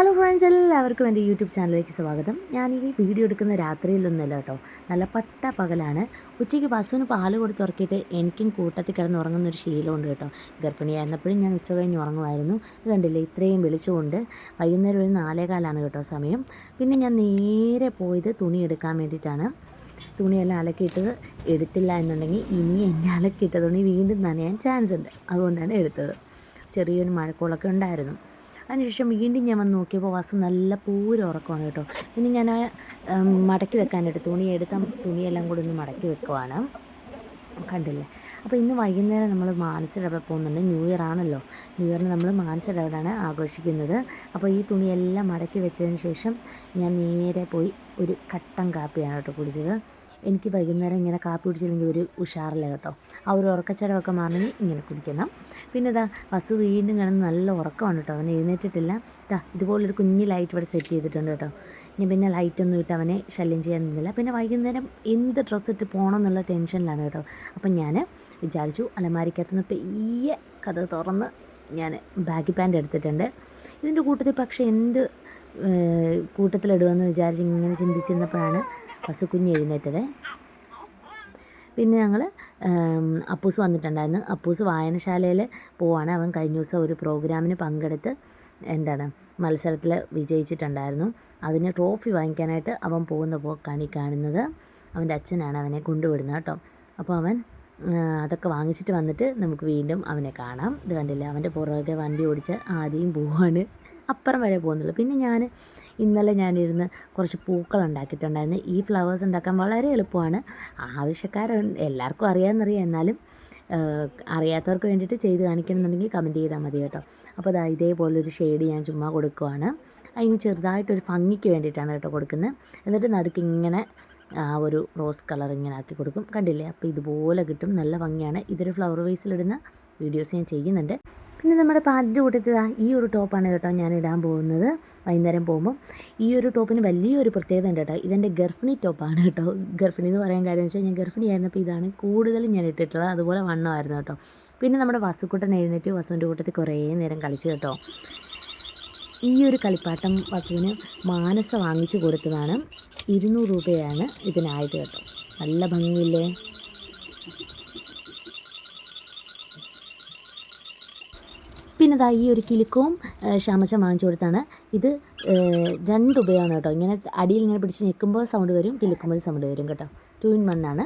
Hello friends എല്ലാവർക്കും എന്റെ YouTube ചാനലിലേക്ക് സ്വാഗതം. ഞാൻ ഈ വീഡിയോ എടുക്കുന്ന രാത്രിയിലൊന്നുമല്ല കേട്ടോ. നല്ല പട്ട പകലാണ്. ഉച്ചയ്ക്ക് ബസ്സിന് പാൽ കൊടുത്ത് ഉറക്കിയിട്ട് എനിക്കും കൂട്ടത്തിൽ കിടന്ന് ഉറങ്ങുന്ന ഒരു ശീലമുണ്ട് കേട്ടോ. ഗർഭിണിയായിരുന്നപ്പോഴും ഞാൻ ഉച്ച കഴിഞ്ഞ് ഉറങ്ങുമായിരുന്നു. കണ്ടില്ലേ ഇത്രയും വിളിച്ചുകൊണ്ട് വൈകുന്നേരം ഒരു നാലേകാലാണ് കേട്ടോ സമയം. പിന്നെ ഞാൻ നേരെ പോയത് തുണി എടുക്കാൻ വേണ്ടിയിട്ടാണ്. തുണിയെല്ലാം അലക്കിയിട്ടത് എടുത്തില്ല എന്നുണ്ടെങ്കിൽ ഇനി എന്നെ അലക്കിയിട്ട തുണി വീണ്ടും നനയാൻ ചാൻസ് ഉണ്ട് അതുകൊണ്ടാണ് എടുത്തത്. ചെറിയൊരു മഴക്കോളൊക്കെ ഉണ്ടായിരുന്നു. അതിനുശേഷം വീണ്ടും ഞാൻ വന്ന് നോക്കിയപ്പോൾ വാസു നല്ല പൂരം ഉറക്കമാണ് കേട്ടോ. ഇനി ഞാൻ ആ മടക്കി വെക്കാനായിട്ട് തുണി എടുത്ത തുണിയെല്ലാം കൂടി ഒന്ന് മടക്കി വെക്കുവാണ്. കണ്ടില്ലേ? അപ്പോൾ ഇന്ന് വൈകുന്നേരം നമ്മൾ മാനസിടവിടെ പോകുന്നുണ്ട്. ന്യൂ ഇയർ ആണല്ലോ. ന്യൂ ഇയറിന് നമ്മൾ മാനസിടവിടാണ് ആഘോഷിക്കുന്നത്. അപ്പോൾ ഈ തുണിയെല്ലാം മടക്കി വെച്ചതിന് ശേഷം ഞാൻ നേരെ പോയി ഒരു കട്ടൻ കാപ്പിയാണ് കേട്ടോ കുടിച്ചത്. എനിക്ക് വൈകുന്നേരം ഇങ്ങനെ കാപ്പി കുടിച്ചില്ലെങ്കിൽ ഒരു ഉഷാറില്ല കേട്ടോ. ആ ഒരു ഉറക്കച്ചടവൊക്കെ മാറണമെങ്കിൽ ഇങ്ങനെ കുടിക്കണം. പിന്നെ ഇതാ വസു വീണ്ടും കിടന്ന് നല്ല ഉറക്കമാണ് കേട്ടോ. അവനെ എഴുന്നേറ്റിട്ടില്ല. ഇതാ ഇതുപോലൊരു കുഞ്ഞ് ലൈറ്റ് ഇവിടെ സെറ്റ് ചെയ്തിട്ടുണ്ട് കേട്ടോ. ഞാൻ പിന്നെ ലൈറ്റൊന്നും ഇട്ട് അവനെ ശല്യം ചെയ്യാൻ നിന്നില്ല. പിന്നെ വൈകുന്നേരം എന്ത് ഡ്രസ്സ് ഇട്ട് പോകണം എന്നുള്ള ടെൻഷനിലാണ് കേട്ടോ. അപ്പം ഞാൻ വിചാരിച്ചു അലമാരിക്കകത്തുനിന്ന് പെയ്യെ കഥ തുറന്ന് ഞാൻ ബാഗി പാന്റ് എടുത്തിട്ടുണ്ട്. ഇതിന്റെ കൂട്ടത്തിൽ പക്ഷേ എന്ത് കൂട്ടത്തിലിടുമെന്ന് വിചാരിച്ച് ഇങ്ങനെ ചിന്തിച്ചിരുന്നപ്പോഴാണ് പശുക്കുഞ്ഞ് എഴുന്നേറ്റത്. പിന്നെ ഞങ്ങൾ അപ്പൂസ് വന്നിട്ടുണ്ടായിരുന്നു. അപ്പൂസ് വായനശാലയിൽ പോവാണ്. അവൻ കഴിഞ്ഞ ദിവസം ഒരു പ്രോഗ്രാമിന് പങ്കെടുത്ത് എന്താണ് മത്സരത്തിൽ വിജയിച്ചിട്ടുണ്ടായിരുന്നു. അതിന് ട്രോഫി വാങ്ങിക്കാനായിട്ട് അവൻ പോകുന്ന പോക്കാണ് ഈ കാണുന്നത് അവന്റെ അച്ഛനാണ്. അവനെ കൊണ്ടുവിടുന്നത് കേട്ടോ. അപ്പോൾ അവൻ അതൊക്കെ വാങ്ങിച്ചിട്ട് വന്നിട്ട് നമുക്ക് വീണ്ടും അവനെ കാണാം. ഇത് കണ്ടില്ല? അവന്റെ പുറകെ വണ്ടി ഓടിച്ച് ആദ്യം പോവാണ്. അപ്പുറം വരെ പോകുന്നുള്ളൂ. പിന്നെ ഞാൻ ഇന്നലെ ഞാനിരുന്ന് കുറച്ച് പൂക്കൾ ഉണ്ടാക്കിയിട്ടുണ്ടായിരുന്നു ഈ ഫ്ലവേഴ്സ് ഉണ്ടാക്കാൻ വളരെ എളുപ്പമാണ്. ആവശ്യക്കാരുണ്ട്. എല്ലാവർക്കും അറിയാമെന്നറിയാം. എന്നാലും അറിയാത്തവർക്ക് വേണ്ടിയിട്ട് ചെയ്ത് കാണിക്കണമെന്നുണ്ടെങ്കിൽ കമന്റ് ചെയ്താൽ മതി കേട്ടോ. അപ്പോൾ അതാ ഇതേപോലൊരു ഷെയ്ഡ് ഞാൻ ചുമ്മാ കൊടുക്കുവാണ്. അതിന് ചെറുതായിട്ടൊരു ഭംഗിക്ക് വേണ്ടിയിട്ടാണ് കേട്ടോ കൊടുക്കുന്നത്. എന്നിട്ട് നടുക്ക് ഇങ്ങനെ ആ ഒരു റോസ് കളർ ഇങ്ങനെ ആക്കി കൊടുക്കും. കണ്ടില്ലേ? അപ്പോൾ ഇതുപോലെ കിട്ടും. നല്ല ഭംഗിയാണ്. ഇതൊരു ഫ്ലവർ വേസിലിടുന്ന വീഡിയോസ് ഞാൻ ചെയ്യുന്നുണ്ട്. പിന്നെ നമ്മുടെ പാന്റിന്റെ കൂട്ടത്തിൽ ഈ ഒരു ടോപ്പാണ് കേട്ടോ ഞാൻ ഇടാൻ പോകുന്നത്. വൈകുന്നേരം പോകുമ്പോൾ ഈ ഒരു ടോപ്പിന് വലിയൊരു പ്രത്യേകത ഉണ്ട് കേട്ടോ. ഇതെന്റെ ഗർഭിണി ടോപ്പാണ് കേട്ടോ. ഗർഭിണി എന്ന് പറയാൻ കാര്യം വെച്ചാൽ ഞാൻ ഗർഭിണി ആയിരുന്നപ്പോൾ ഇതാണ് കൂടുതലും ഞാൻ ഇട്ടിട്ടുള്ളത്. അതുപോലെ വണ്ണമായിരുന്നു കേട്ടോ. പിന്നെ നമ്മുടെ വസുക്കുട്ടൻ എഴുന്നേറ്റ് വസുവിന്റെ കൂട്ടത്തിൽ കുറേ നേരം കളിച്ചു കേട്ടോ. ഈ ഒരു കളിപ്പാട്ടം വസുവിന് മാനസ വാങ്ങിച്ചു കൊടുത്തതാണ്. ഇരുന്നൂറ് രൂപയാണ് ഇതിനായത് കേട്ടോ. നല്ല ഭംഗിയില്ലേ? പിന്നെ ഈ ഒരു കിലുക്കവും ശാമശം വാങ്ങിച്ചു കൊടുത്താണ്. ഇത് രണ്ട് ഉപയോഗമാണ് കേട്ടോ. ഇങ്ങനെ അടിയിൽ ഇങ്ങനെ പിടിച്ച് ഞെക്കുമ്പോൾ സൗണ്ട് വരും കിലുക്കുമ്പോൾ സൗണ്ട് വരും കേട്ടോ. ടു ഇൻ വൺ ആണ്.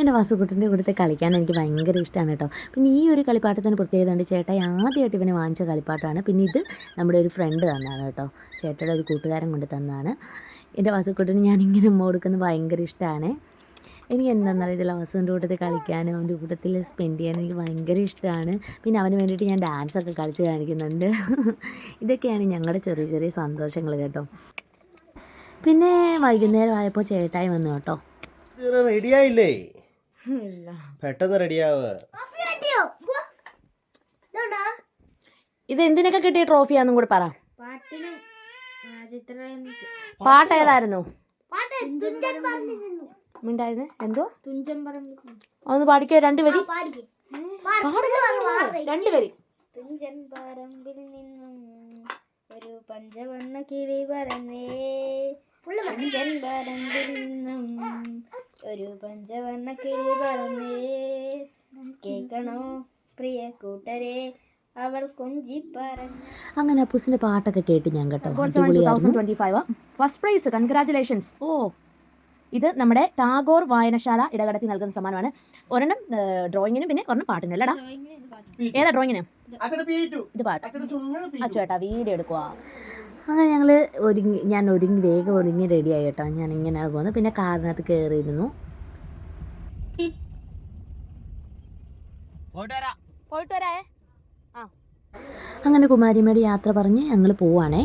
എന്റെ വാസുക്കുട്ടന്റെ കൂടത്തെ കളിക്കാൻ എനിക്ക് ഭയങ്കര ഇഷ്ടമാണ് കേട്ടോ. പിന്നെ ഈ ഒരു കളിപ്പാട്ടത്തിന് പ്രത്യേകത ഉണ്ട് ചേട്ടായി ആദ്യമായിട്ട് ഇവനെ വാങ്ങിച്ച കളിപ്പാട്ടമാണ്. പിന്നെ ഇത് നമ്മുടെ ഒരു ഫ്രണ്ട് തന്നതാണ് കേട്ടോ. ചേട്ടയുടെ ഒരു കൂട്ടുകാരൻ കൊണ്ട് തന്നതാണ്. എന്റെ വാസുക്കുട്ടന് ഞാനിങ്ങനെ ഉമ്മ കൊടുക്കുന്നത് ഭയങ്കര ഇഷ്ടമാണ്. എനിക്ക് എന്താണെന്ന് അറിയത്തില്ല വസുവിന്റെ കൂട്ടത്തിൽ കളിക്കാനും അവന്റെ കൂട്ടത്തിൽ സ്പെൻഡ് ചെയ്യാനും എനിക്ക് ഭയങ്കര ഇഷ്ടമാണ് പിന്നെ അവന് വേണ്ടിയിട്ട് ഞാൻ ഡാൻസൊക്കെ കളിച്ച് കാണിക്കുന്നുണ്ട്. ഇതൊക്കെയാണ് ഞങ്ങളുടെ ചെറിയ ചെറിയ സന്തോഷങ്ങൾ കേട്ടോ. പിന്നെ വൈകുന്നേരം ആയപ്പോൾ ചേട്ടായി വന്നു കേട്ടോ. റെഡിയായില്ലേ പെട്ടെന്ന് റെഡിയാവുക ഇത് എന്തിനൊക്കെ കിട്ടിയ ട്രോഫിയാന്നും കൂടെ പറ. പാട്ടേതായിരുന്നു പാട്ട് ഏതായിരുന്നു? പാട്ട് തുഞ്ചൻ പറമ്പിൽ മിണ്ടായിരുന്നു? എന്തോ? തുഞ്ചൻ പറമ്പിൽ ഒന്ന് പാടിക്കോ രണ്ട് വരി. രണ്ട് വരി. തുഞ്ചൻ പറമ്പിൽ നിന്നും ഒരു പഞ്ചവർണ കിളി പറന്നേ. തുഞ്ചൻ പറമ്പിൽ നിന്നും ഒരു പഞ്ചവർണ കിളി പറന്നേ. കേൾക്കണോ പ്രിയ കൂട്ടരെ? അവൾ കൊഞ്ചി അങ്ങനെ അപ്പൂസിന്റെ പാട്ടൊക്കെ കേട്ട് ഞാൻ കേട്ടോ. ഫസ്റ്റ് പ്രൈസ് കൺഗ്രാറ്റുലേഷൻസ് ഓ ഇത് നമ്മുടെ ടാഗോർ വായനശാല ഇടകടത്തി നൽകുന്ന സമ്മാനമാണ്. ഒരെണ്ണം ഡ്രോയിങ്ങിനും പിന്നെ ഒരെണ്ണം പാട്ടിനും അല്ലടാ ഏതാ ഡ്രോയിങ്ങിന് ഇത് പാട്ട്. അച്ചുവേട്ടാ വീഡിയോ എടുക്കുക അങ്ങനെ ഞങ്ങൾ ഒരുങ്ങി ഞാൻ ഒരുങ്ങി വേഗം ഒരുങ്ങി റെഡിയായി കേട്ടോ. ഞാൻ ഇങ്ങനെയാണ് പോകുന്നത് പിന്നെ കാറിനകത്ത് കയറിയിരുന്നു പോയിട്ട് ആ. അങ്ങനെ കുമാരിമേട് യാത്ര പറഞ്ഞ് ഞങ്ങൾ പോവാണേ.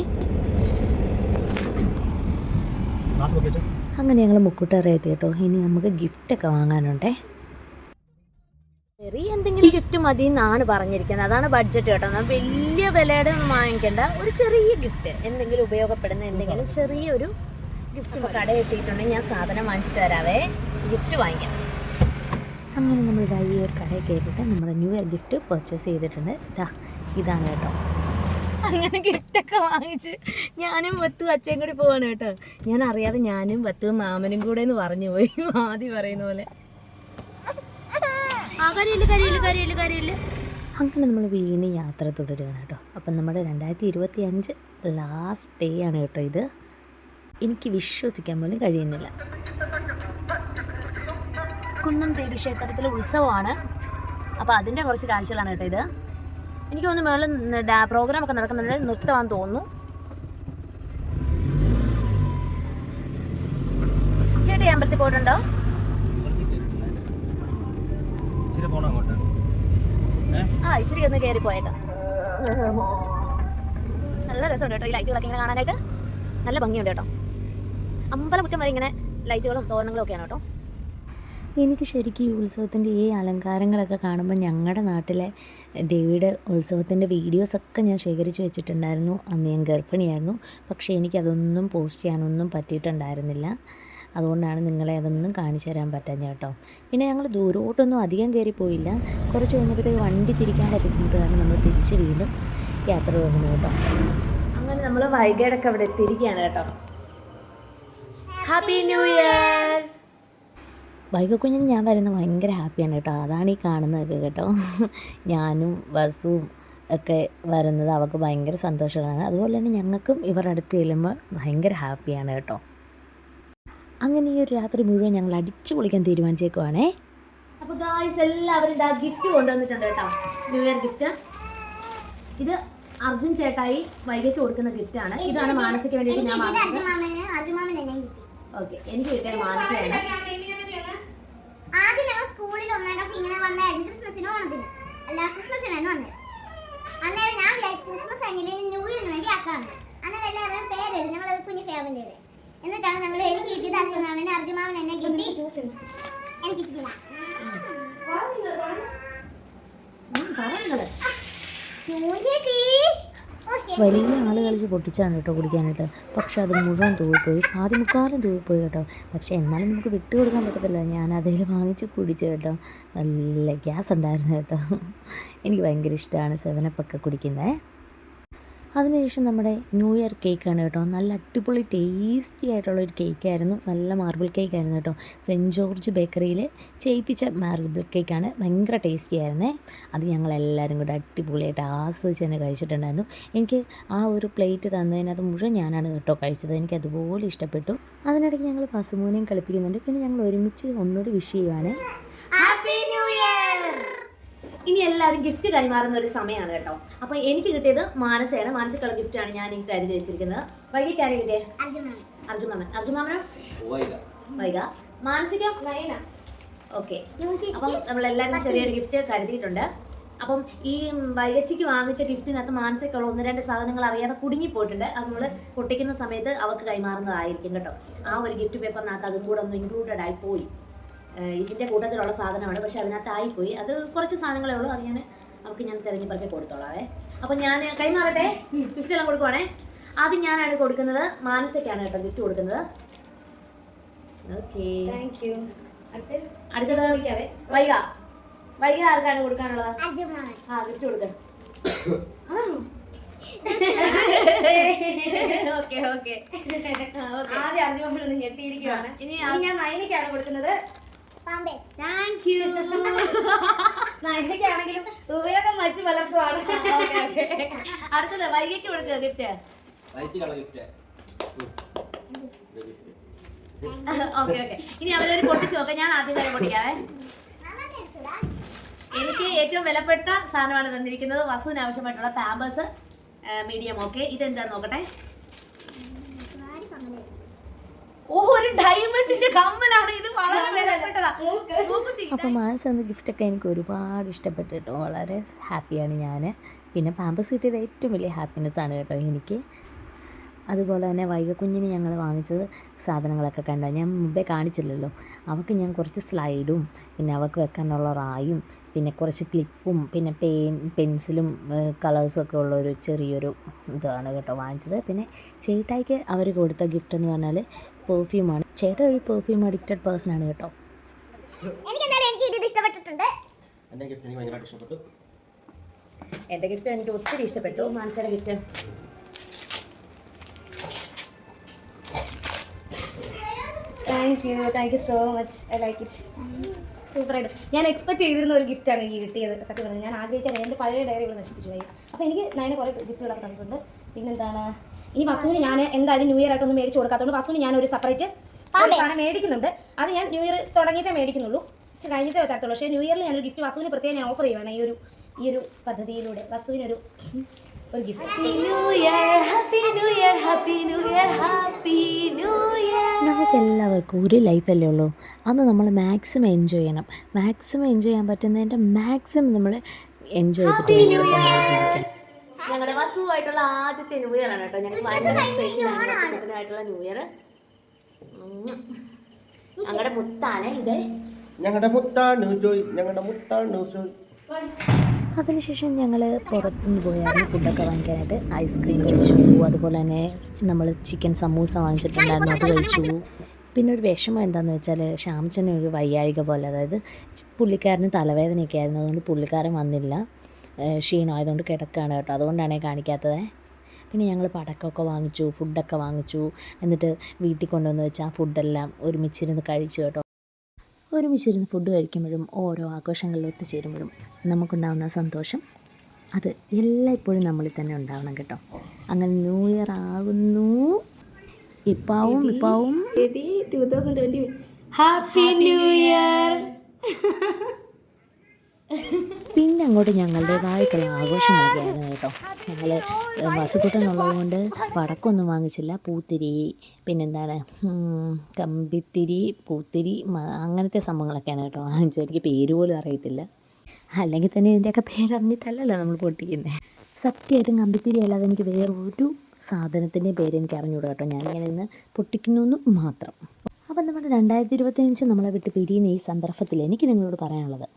അങ്ങനെ ഞങ്ങൾ മുക്കുട്ടറ എത്തി കേട്ടോ. ഇനി നമുക്ക് ഗിഫ്റ്റൊക്കെ വാങ്ങാനുണ്ടേ. ചെറിയ എന്തെങ്കിലും ഗിഫ്റ്റ് മതി എന്നാണ് പറഞ്ഞിരിക്കുന്നത്. അതാണ് ബഡ്ജറ്റ് കേട്ടോ. നമ്മൾ വലിയ വിലയുടെ ഒന്നും വാങ്ങിക്കേണ്ട. ഒരു ചെറിയ ഗിഫ്റ്റ് എന്തെങ്കിലും ഉപയോഗപ്പെടുന്ന എന്തെങ്കിലും ചെറിയൊരു ഗിഫ്റ്റ് കടയിൽ എത്തിയിട്ടുണ്ടെങ്കിൽ ഞാൻ സാധനം വാങ്ങിച്ചിട്ട് വരാവേ. ഗിഫ്റ്റ് വാങ്ങിക്കാം. അങ്ങനെ നമ്മൾ ഈ ഒരു കടയിൽ കയറിയിട്ട് നമ്മുടെ ന്യൂ ഇയർ ഗിഫ്റ്റ് പർച്ചേസ് ചെയ്തിട്ടുണ്ട്. ഇതാ ഇതാണ് കേട്ടോ. അങ്ങനെ ഗിഫ്റ്റൊക്കെ വാങ്ങിച്ച് ഞാനും വത്തു അച്ഛയും കൂടി പോവാണ് കേട്ടോ. ഞാൻ അറിയാതെ ഞാനും വത്തു മാമനും കൂടെ എന്ന് പറഞ്ഞു പോയി. ആദ്യം പറയുന്ന പോലെ. അങ്ങനെ നമ്മൾ വീണ്ടും യാത്ര തുടരുകയാണ് കേട്ടോ. അപ്പം നമ്മുടെ രണ്ടായിരത്തി ഇരുപത്തി അഞ്ച് ലാസ്റ്റ് ഡേ ആണ് കേട്ടോ ഇത്. എനിക്ക് വിശ്വസിക്കാൻ പോലും കഴിയുന്നില്ല. കുന്നം ദേവി ക്ഷേത്രത്തിലെ ഉത്സവമാണ്. അപ്പോൾ അതിന്റെ കുറച്ച് കാഴ്ചകളാണ് കേട്ടോ ഇത്. എനിക്ക് തോന്നുന്നു മേളിൽ പ്രോഗ്രാം ഒക്കെ നടക്കുന്നുണ്ട് നൃത്തമാണെന്ന് തോന്നുന്നു. ചേട്ടി അമ്പലത്തിൽ പോയിട്ടുണ്ടോ? ആ ഇച്ചിരി ഒന്ന് കയറി പോയേക്കാം. നല്ല രസമുണ്ട് കേട്ടോ ഈ ലൈറ്റുകളൊക്കെ ഇങ്ങനെ കാണാനായിട്ട്. നല്ല ഭംഗിയുണ്ട് കേട്ടോ. അമ്പലമുറ്റം വരെ ഇങ്ങനെ ലൈറ്റുകളും തോരണങ്ങളും ഒക്കെയാണ് കേട്ടോ. എനിക്ക് ശരിക്കും ഈ ഉത്സവത്തിന്റെ ഈ അലങ്കാരങ്ങളൊക്കെ കാണുമ്പോൾ ഞങ്ങളുടെ നാട്ടിലെ ദേവിയുടെ ഉത്സവത്തിന്റെ വീഡിയോസൊക്കെ ഞാൻ ശേഖരിച്ച് വെച്ചിട്ടുണ്ടായിരുന്നു. അന്ന് ഞാൻ ഗർഭിണിയായിരുന്നു. പക്ഷേ എനിക്കതൊന്നും പോസ്റ്റ് ചെയ്യാനൊന്നും പറ്റിയിട്ടുണ്ടായിരുന്നില്ല. അതുകൊണ്ടാണ് നിങ്ങളെ അതൊന്നും കാണിച്ചു തരാൻ പറ്റാഞ്ഞ കേട്ടോ. പിന്നെ ഞങ്ങൾ ദൂരോട്ടൊന്നും അധികം കയറി പോയില്ല. കുറച്ച് കഴിഞ്ഞപ്പോഴത്തേക്ക് വണ്ടി തിരിക്കാൻ പറ്റുന്നത് കാരണം നമ്മൾ തിരിച്ച് വീണ്ടും യാത്ര തുടങ്ങുന്നു കേട്ടോ. അങ്ങനെ നമ്മൾ വൈകേടൊക്കെ അവിടെ എത്തിയിരിക്കുകയാണ് കേട്ടോ. ഹാപ്പി ന്യൂ ഇയർ വൈകക്കുഞ്ഞിന് ഞാൻ വരുന്നത് ഭയങ്കര ഹാപ്പിയാണ് കേട്ടോ. അതാണ് ഈ കാണുന്നതൊക്കെ കേട്ടോ. ഞാനും വസുവും ഒക്കെ വരുന്നത് അവൾക്ക് ഭയങ്കര സന്തോഷമാണ്. അതുപോലെ തന്നെ ഞങ്ങൾക്കും ഇവരുടെ അടുത്ത് ചെല്ലുമ്പോൾ ഭയങ്കര ഹാപ്പിയാണ് കേട്ടോ. അങ്ങനെ ഈ ഒരു രാത്രി മുഴുവൻ ഞങ്ങൾ അടിച്ചു പൊളിക്കാൻ തീരുമാനിച്ചേക്കുവാണേ. അപ്പോൾ ഗായ്സ് എല്ലാവരും ഇതാ ഗിഫ്റ്റ് കൊണ്ടുവന്നിട്ടുണ്ട് കേട്ടോ. ന്യൂ ഇയർ ഗിഫ്റ്റ് ഇത് അർജുൻ ചേട്ടായി വൈകിട്ട് കൊടുക്കുന്ന ഗിഫ്റ്റാണ് ഇതാണ് മാനസിക്ക് വേണ്ടിയിട്ട് ഞാൻ ഓക്കെ എനിക്ക് കിട്ടിയത് മാനസയാണ് ആദ്യം ഞങ്ങൾ സ്കൂളിൽ ഒന്നാം ക്ലാസ് ഇങ്ങനെ വന്നായിരുന്നു. ക്രിസ്മസിനും ഓണത്തിന് അല്ല ക്രിസ്മസിനായിരുന്നു വന്നത്. അന്നേരം ഞാൻ വിചാരിച്ചു ക്രിസ്മസ് കഴിഞ്ഞില്ല ഇനി ന്യൂ ഇയറിന് വേണ്ടി ആക്കാറുണ്ട് അന്നേരം എല്ലാവരും പേരെഴുതി ഞങ്ങൾ ഒരു കുഞ്ഞു ഫാമിലിയുടെ എന്നിട്ടാണ് ഞങ്ങൾ എനിക്ക് കിട്ടിയത് അർജുമാമന് അർജുമാമൻ എന്നെ കിട്ടി. എനിക്ക് കിട്ടിയില്ല ന്യൂ ചേച്ചി വലിയ ആൾ കളിച്ച് പൊട്ടിച്ചാണ് കേട്ടോ കുടിക്കാനായിട്ട്. പക്ഷെ അത് മുഴുവൻ തൂവിപ്പോയി ആദ്യം മുക്കാലും തൂവിപ്പോയി കേട്ടോ. പക്ഷെ എന്നാലും നമുക്ക് വിട്ടു കൊടുക്കാൻ പറ്റത്തില്ല. ഞാൻ അതിൽ വാങ്ങിച്ച് കുടിച്ചു കേട്ടോ. നല്ല ഗ്യാസ് ഉണ്ടായിരുന്നു കേട്ടോ. എനിക്ക് ഭയങ്കര ഇഷ്ടമാണ്. സെവനപ്പൊക്കെ കുടിക്കുന്നത് അതിനുശേഷം നമ്മുടെ ന്യൂ ഇയർ കേക്കാണ് കേട്ടോ. നല്ല അടിപൊളി ടേസ്റ്റി ആയിട്ടുള്ള ഒരു കേക്കായിരുന്നു. നല്ല മാർബിൾ കേക്കായിരുന്നു കേട്ടോ. സെന്റ് ജോർജ് ബേക്കറിയിൽ ചെയ്യിപ്പിച്ച മാർബിൾ കേക്കാണ്. ഭയങ്കര ടേസ്റ്റി ആയിരുന്നേ. അത് ഞങ്ങൾ എല്ലാവരും കൂടെ അടിപൊളിയായിട്ട് ആസ്വദിച്ച് തന്നെ കഴിച്ചിട്ടുണ്ടായിരുന്നു. എനിക്ക് ആ ഒരു പ്ലേറ്റ് തന്നതിനകത്ത് മുഴുവൻ ഞാനാണ് കേട്ടോ കഴിച്ചത്. എനിക്ക് അതുപോലെ ഇഷ്ടപ്പെട്ടു. അതിനിടയ്ക്ക് ഞങ്ങൾ പസുമൂനെയും കളിപ്പിക്കുന്നുണ്ട്. പിന്നെ ഞങ്ങൾ ഒരുമിച്ച് ഒന്നുകൂടി വിഷ് ചെയ്യുവാണ്. ഇനി എല്ലാവരും ഗിഫ്റ്റ് കൈമാറുന്ന ഒരു സമയമാണ് കേട്ടോ. അപ്പോൾ എനിക്ക് കിട്ടിയത് മാനസയാണ്. മാനസിക്കുള്ള ആണ് ഞാൻ ഈ കരുതി വെച്ചിരിക്കുന്നത്. വൈകിട്ട് ആരെ കിട്ടിയേ? അർജുമാമൻ അർജുൻ മാമൻ. അർജുൻ മാമനോ? പോയില്ല വൈക മാനസികം നയന. ഓക്കെ. അപ്പം നമ്മളെല്ലാവരും ചെറിയൊരു ഗിഫ്റ്റ് കരുതിയിട്ടുണ്ട്. അപ്പം ഈ വൈകച്ചിക്ക് വാങ്ങിച്ച ഗിഫ്റ്റിനകത്ത് മാനസികമുള്ള ഒന്ന് രണ്ട് സാധനങ്ങൾ അറിയാതെ കുടുങ്ങിപ്പോയിട്ടുണ്ട്. അത് നമ്മൾ പൊട്ടിക്കുന്ന സമയത്ത് അവർക്ക് കൈമാറുന്നതായിരിക്കും കേട്ടോ. ആ ഒരു ഗിഫ്റ്റ് പേപ്പറിനകത്ത് അതും കൂടെ ഒന്ന് ഇൻക്ലൂഡഡ് ആയി പോയി. ഏഹ് ഇതിന്റെ കൂട്ടത്തിലുള്ള സാധനമാണ്. പക്ഷെ അതിനകത്തായിപ്പോയി. അത് കുറച്ച് സാധനങ്ങളേ ഉള്ളൂ. അത് ഞാൻ അവർക്ക് ഞാൻ തിരഞ്ഞു പറക്കി കൊടുത്തോളാവേ. അപ്പം ഞാൻ കൈമാറട്ടെ? ഗിഫ്റ്റ് എല്ലാം കൊടുക്കുവാണേ? അത് ഞാനാണ് കൊടുക്കുന്നത്. മാനസയ്ക്കാണ് കേട്ടോ ഗിഫ്റ്റ് കൊടുക്കുന്നത്. ഓക്കെ താങ്ക് യു അടുത്തത് വിളിക്കാവേ. വൈക. വൈക ആർക്കാണ് കൊടുക്കാനുള്ളത്? ആ ഗിഫ്റ്റ് കൊടുക്ക. ഓക്കെ ഓക്കെ ആദ്യം ഒന്ന് ഞെട്ടിയിരിക്കുകയാണ് ഇനി ഞാൻ നയനിക്കാണ് കൊടുക്കുന്നത്. താങ്ക് യു നയനിക്കാണെങ്കിലും ഉപയോഗം മറ്റു പലർക്കുമാണ്. അടുത്തത് വൈകിട്ട് കൊടുക്കുക ഗിഫ്റ്റ് ഓക്കെ ഓക്കെ ഇനി അവരൊരു പൊട്ടിച്ചു നോക്കാം. ഞാൻ ആദ്യം തന്നെ പൊട്ടിക്കാവേ എനിക്ക് ഏറ്റവും വിലപ്പെട്ട സാധനമാണ് തന്നിരിക്കുന്നത് വസുവിന് ആവശ്യമായിട്ടുള്ള പാമ്പേഴ്സ് മീഡിയം ഓക്കെ ഇതെന്താന്ന് നോക്കട്ടെ. ഓ ഒരു ഡയമണ്ടിന്റെ കമ്മലാണ് ഇത്. വളരെ വിലപ്പെട്ടതാ. മൂക്കുത്തി. അപ്പോൾ മാനസ് എന്ന ഗിഫ്റ്റൊക്കെ എനിക്ക് ഒരുപാട് ഇഷ്ടപ്പെട്ടു കേട്ടോ. വളരെ ഹാപ്പിയാണ് ഞാൻ പിന്നെ പാമ്പസ് കിട്ടിയത് ഏറ്റവും വലിയ ഹാപ്പിനെസ് ആണ് കേട്ടോ എനിക്ക്. അതുപോലെ തന്നെ വൈകക്കുഞ്ഞിന് ഞങ്ങൾ വാങ്ങിച്ചത് സാധനങ്ങളൊക്കെ കണ്ടോ? ഞാൻ മുമ്പേ കാണിച്ചില്ലല്ലോ. അവൾക്ക് ഞാൻ കുറച്ച് സ്ലൈഡും പിന്നെ അവൾക്ക് വെക്കാനുള്ള റായും പിന്നെ കുറച്ച് ക്ലിപ്പും പിന്നെ പെയിൻ പെൻസിലും കളേഴ്സും ഒക്കെ ഉള്ള ഒരു ചെറിയൊരു ഇതാണ് കേട്ടോ വാങ്ങിച്ചത്. പിന്നെ ചേട്ടായിക്ക് അവർ കൊടുത്ത ഗിഫ്റ്റ് എന്ന് പറഞ്ഞാൽ പെർഫ്യൂമാണ്. ചേട്ട ഒരു പെർഫ്യൂം അഡിക്റ്റഡ് പേഴ്സൺ ആണ് കേട്ടോ. എനിക്ക് എന്തായാലും എനിക്ക് ഇത് ഇഷ്ടപ്പെട്ടിട്ടുണ്ട്. എന്റെ ഗിഫ്റ്റ് എനിക്ക് ഭയങ്കരമായിട്ട് ഇഷ്ടപ്പെട്ടു. എന്റെ ഗിഫ്റ്റ് എനിക്ക് ഒത്തിരി ഇഷ്ടപ്പെട്ടു. മാനസയുടെ gift. Thank you thank you so much I like it സൂപ്പറായിട്ട് ഞാൻ എക്സ്പെക്ട് ചെയ്തിരുന്ന ഒരു ഗിഫ്റ്റാണ് എനിക്ക് കിട്ടിയത് സത്യം പറഞ്ഞത് ഞാൻ ആഗ്രഹിച്ചാൽ എന്റെ പഴയ ഡയറി ഇവിടെ നശിപ്പിച്ചു പോയി. അപ്പോൾ എനിക്ക് നയനെ കുറേ ഗിഫ്റ്റുകളൊക്കെ തന്നിട്ടുണ്ട്. പിന്നെന്താണ്? ഇനി വസുവിന് ഞാൻ എന്തായാലും ന്യൂ ഇയർ ആയിട്ടൊന്നും മേടിച്ച് കൊടുക്കാത്തതുകൊണ്ട് വസുവിന് ഞാൻ ഒരു സെപ്പറേറ്റ് സാധനം മേടിക്കുന്നുണ്ട്. അത് ഞാൻ ന്യൂ ഇയർ തുടങ്ങിയിട്ടേ മേടിക്കുന്നുള്ളൂ. ഇച്ചിരി കഴിഞ്ഞിട്ടേ തരത്തുള്ളൂ പക്ഷേ ന്യൂ ഇയറിൽ ഞാനൊരു ഗിഫ്റ്റ് വസുവിന് പ്രത്യേകം ഞാൻ ഓഫർ ചെയ്യുവാണ്. ഈ ഒരു ഈ ഒരു പദ്ധതിയിലൂടെ വസുവിനൊരു ഒരു ഗിഫ്റ്റ് നമുക്ക് എല്ലാവർക്കും ഒരു ലൈഫല്ലേ ഉള്ളൂ. അന്ന് നമ്മൾ മാക്സിമം എൻജോയ് ചെയ്യണം. മാക്സിമം എൻജോയ് ചെയ്യാൻ പറ്റുന്നതിന്റെ മാക്സിമം നമ്മൾ എൻജോയ് ചെയ്തിട്ട് ഞങ്ങളുടെ വസുവായിട്ടുള്ള ആദ്യത്തെ ന്യൂ ഇയർ ആണ് കേട്ടോ. സ്പെഷ്യൽ ആയിട്ടുള്ള ന്യൂ ഇയർ ഞങ്ങളുടെ മുത്താണ് ഇത്. ഞങ്ങളുടെ മുത്താണ് ജോയ്. ഞങ്ങളുടെ മുത്താണ് ജോയ്. അതിനുശേഷം ഞങ്ങൾ പുറത്തുനിന്ന് പോയായിരുന്നു ഫുഡൊക്കെ വാങ്ങിക്കാനായിട്ട് ഐസ്ക്രീം കഴിച്ചു. അതുപോലെ തന്നെ നമ്മൾ ചിക്കൻ സമൂസ വാങ്ങിച്ചിട്ടുണ്ടായിരുന്നു അത് കഴിച്ചു. പിന്നെ ഒരു വിഷമം എന്താണെന്ന് വെച്ചാൽ ശ്യാംചന് ഒരു വയ്യാഴിക പോലെ അതായത് പുള്ളിക്കാരന് തലവേദനയൊക്കെ ആയിരുന്നു അതുകൊണ്ട് പുള്ളിക്കാരൻ വന്നില്ല. ക്ഷീണം ആയതുകൊണ്ട് കിടക്കുകയാണ് കേട്ടോ അതുകൊണ്ടാണ് കാണിക്കാത്തത്. പിന്നെ ഞങ്ങൾ പടക്കമൊക്കെ വാങ്ങിച്ചു ഫുഡൊക്കെ വാങ്ങിച്ചു. എന്നിട്ട് വീട്ടിൽ കൊണ്ടുവന്ന് വെച്ച് ആ ഫുഡെല്ലാം ഒരുമിച്ചിരുന്ന് കഴിച്ചു കേട്ടോ. ഒരുമിച്ചിരുന്ന് ഫുഡ് കഴിക്കുമ്പോഴും ഓരോ ആഘോഷങ്ങളിൽ ഒത്തുചേരുമ്പോഴും നമുക്കുണ്ടാകുന്ന സന്തോഷം അത് എല്ലായ്പ്പോഴും നമ്മളിൽ തന്നെ ഉണ്ടാവണം കേട്ടോ. അങ്ങനെ ന്യൂ ഇയർ ആകുന്നു ഇപ്പാവും ഇപ്പാവും. ഹാപ്പി ന്യൂ ഇയർ പിന്നെ അങ്ങോട്ട് ഞങ്ങളുടേതായിട്ടുള്ള ആഘോഷങ്ങളൊക്കെ ആയിരുന്നു കേട്ടോ. ഞങ്ങൾ വസുക്കുട്ടെന്നുള്ളത് കൊണ്ട് പടക്കമൊന്നും വാങ്ങിച്ചില്ല. പൂത്തിരി പിന്നെന്താണ് കമ്പിത്തിരി പൂത്തിരി അങ്ങനത്തെ സംഭവങ്ങളൊക്കെയാണ് കേട്ടോ വാങ്ങിച്ചത്. എനിക്ക് പേര് പോലും അറിയത്തില്ല. അല്ലെങ്കിൽ തന്നെ ഇതിന്റെയൊക്കെ പേരറിഞ്ഞിട്ടല്ലല്ലോ നമ്മൾ പൊട്ടിക്കുന്നത് സത്യമായിട്ടും കമ്പിത്തിരി അല്ലാതെ എനിക്ക് വേറെ ഒരു സാധനത്തിന്റെ പേര് എനിക്ക് അറിഞ്ഞൂടാ കേട്ടോ. ഞാനിങ്ങനെ ഇന്ന് പൊട്ടിക്കുന്നു മാത്രം. അപ്പം നമ്മുടെ രണ്ടായിരത്തി ഇരുപത്തിയഞ്ച് നമ്മളെ വിട്ട് പിരിയുന്ന ഈ സന്ദർഭത്തിൽ എനിക്ക് നിങ്ങളോട് പറയാനുള്ളത്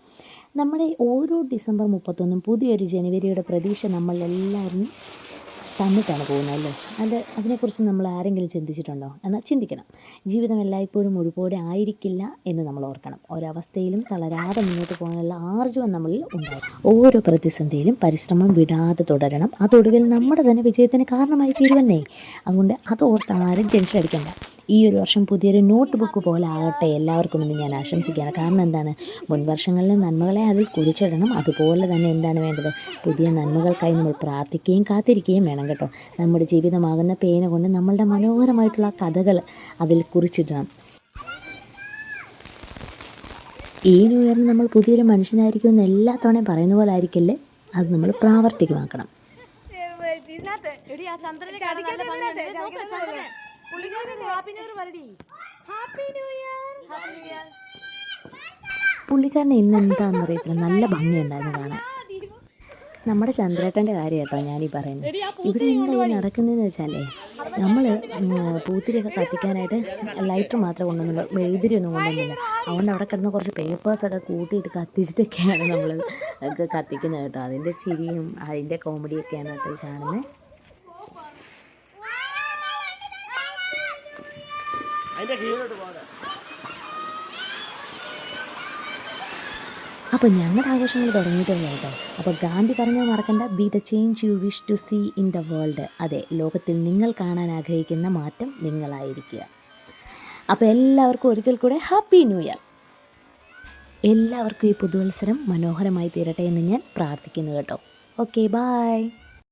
നമ്മുടെ ഓരോ ഡിസംബർ മുപ്പത്തൊന്നും പുതിയൊരു ജനുവരിയുടെ പ്രതീക്ഷ നമ്മളെല്ലാവരും തന്നിട്ടാണ് പോകുന്നത് അല്ലേ? അത് അതിനെക്കുറിച്ച് നമ്മൾ ആരെങ്കിലും ചിന്തിച്ചിട്ടുണ്ടോ? എന്നാൽ ചിന്തിക്കണം. ജീവിതം എല്ലായ്പ്പോഴും ഒരുപോലെ ആയിരിക്കില്ല എന്ന് നമ്മൾ ഓർക്കണം. ഒരവസ്ഥയിലും തളരാതെ മുന്നോട്ട് പോകാനുള്ള ആർജവം നമ്മളിൽ ഉണ്ടാകും ഓരോ പ്രതിസന്ധിയിലും പരിശ്രമം വിടാതെ തുടരണം. അതൊടുവിൽ നമ്മുടെ തന്നെ വിജയത്തിന് കാരണമായി തീരുവന്നേ അതുകൊണ്ട് അത് ഓർത്ത് ആരും ടെൻഷൻ അടിക്കണ്ട. ഈ ഒരു വർഷം പുതിയൊരു നോട്ട് ബുക്ക് പോലെ ആകട്ടെ എല്ലാവർക്കും എന്ന് ഞാൻ ആശംസിക്കുകയാണ്. കാരണം എന്താണ്? മുൻ വർഷങ്ങളിലെ നന്മകളെ അതിൽ കുറിച്ചിടണം അതുപോലെ തന്നെ എന്താണ് വേണ്ടത്? പുതിയ നന്മകൾക്കായി നമ്മൾ പ്രാർത്ഥിക്കുകയും കാത്തിരിക്കുകയും വേണം കേട്ടോ. നമ്മുടെ ജീവിതമാകുന്ന പേന കൊണ്ട് നമ്മളുടെ മനോഹരമായിട്ടുള്ള കഥകൾ അതിൽ കുറിച്ചിടണം. ഈ ന്യൂ ഇയറിന് നമ്മൾ പുതിയൊരു മനുഷ്യനായിരിക്കും എന്ന് എല്ലാ തവണയും പറയുന്ന പോലെ ആയിരിക്കില്ലേ? അത് നമ്മൾ പ്രാവർത്തികമാക്കണം. പുള്ളിക്കാരനെ ഇന്ന് എന്താണെന്ന് അറിയത്തില്ല നല്ല ഭംഗിയുണ്ടായിരുന്നു കാണാൻ. നമ്മുടെ ചന്ദ്രേട്ടന്റെ കാര്യം കേട്ടോ ഞാനീ പറയുന്നത് ഇവിടെ എന്താ ഈ നടക്കുന്നതെന്ന് വെച്ചാലേ നമ്മൾ പൂത്തിരിയൊക്കെ കത്തിക്കാനായിട്ട് ലൈറ്റർ മാത്രമേ കൊണ്ടുവന്നുള്ളൂ മെഴുതിരി ഒന്നും കൊണ്ടുവന്നില്ല. അതുകൊണ്ട് അവിടെ കിടന്ന് കുറച്ച് പേപ്പേഴ്സൊക്കെ കൂട്ടിയിട്ട് കത്തിച്ചിട്ടൊക്കെയാണ് നമ്മൾ ഒക്കെ കത്തിക്കുന്നത് കേട്ടോ. അതിന്റെ ചിരിയും അതിന്റെ കോമഡിയൊക്കെയാണ് കേട്ടോ ഈ കാണുന്നത് അതിന്റെ കീഴിലോട്ട് പോകാം. അപ്പോൾ ഞങ്ങളുടെ ആഘോഷങ്ങൾ തുടങ്ങിയിട്ടേ കേട്ടോ അപ്പോൾ ഗാന്ധി പറഞ്ഞത് മറക്കണ്ട. Be the change you wish to see in the world അതെ ലോകത്തിൽ നിങ്ങൾ കാണാൻ ആഗ്രഹിക്കുന്ന മാറ്റം നിങ്ങളായിരിക്കുക. അപ്പോൾ എല്ലാവർക്കും ഒരിക്കൽ കൂടെ ഹാപ്പി ന്യൂ ഇയർ എല്ലാവർക്കും ഈ പുതുവത്സരം മനോഹരമായി തീരട്ടെ എന്ന് ഞാൻ പ്രാർത്ഥിക്കുന്നു കേട്ടോ. Okay bye